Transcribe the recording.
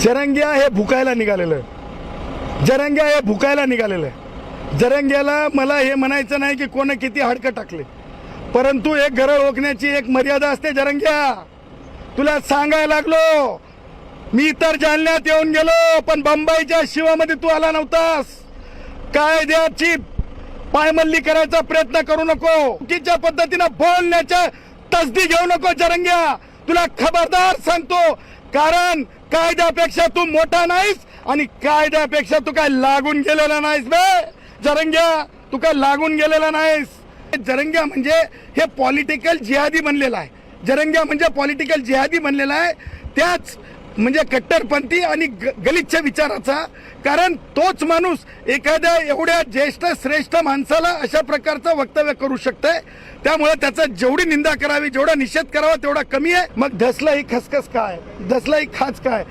जरंग्या हे भुकायला निघालेलं जरंग्या हे भुकायला निघालेलं आहे. जरंग्याला मला हे म्हणायचं नाही की कोण किती हाडकं टाकले. परंतु एक घरं ओकण्याची एक मर्यादा असते जरंग्या. तुला सांगायला लागलो. मी तर जालन्यात येऊन गेलो पण बंबईच्या शिवामध्ये तू आला नव्हतास. कायद्याची पायमल्ली करायचा प्रयत्न करू नको. चुकीच्या पद्धतीनं बोलण्याच्या तसदी घेऊ नको जरंग्या. तुला खबरदार सांगतो. कारण कायद्यापेक्षा तू मोठा नाहीस आणि कायद्यापेक्षा तू काय लागून गेलेला नाहीस बे. जरंग्या तू काय लागून गेलेला नाहीस. जरंग्या म्हणजे हे पॉलिटिकल जिहादी बनलेला आहे. जरंग्या म्हणजे पॉलिटिकल जिहादी बनलेला आहे. त्याच म्हणजे कट्टरपंथी आणि ग- गलिच्छ विचाराचा. कारण तोच माणूस एखाद्या एवढ्या ज्येष्ठ श्रेष्ठ माणसाला अशा प्रकारचं वक्तव्य करू शकतंय. त्यामुळे त्याचा जेवढी निंदा करावी जेवढा निषेध करावा तेवढा कमी आहे. मग धसला ही खसखस काय? धसला ही खाच काय?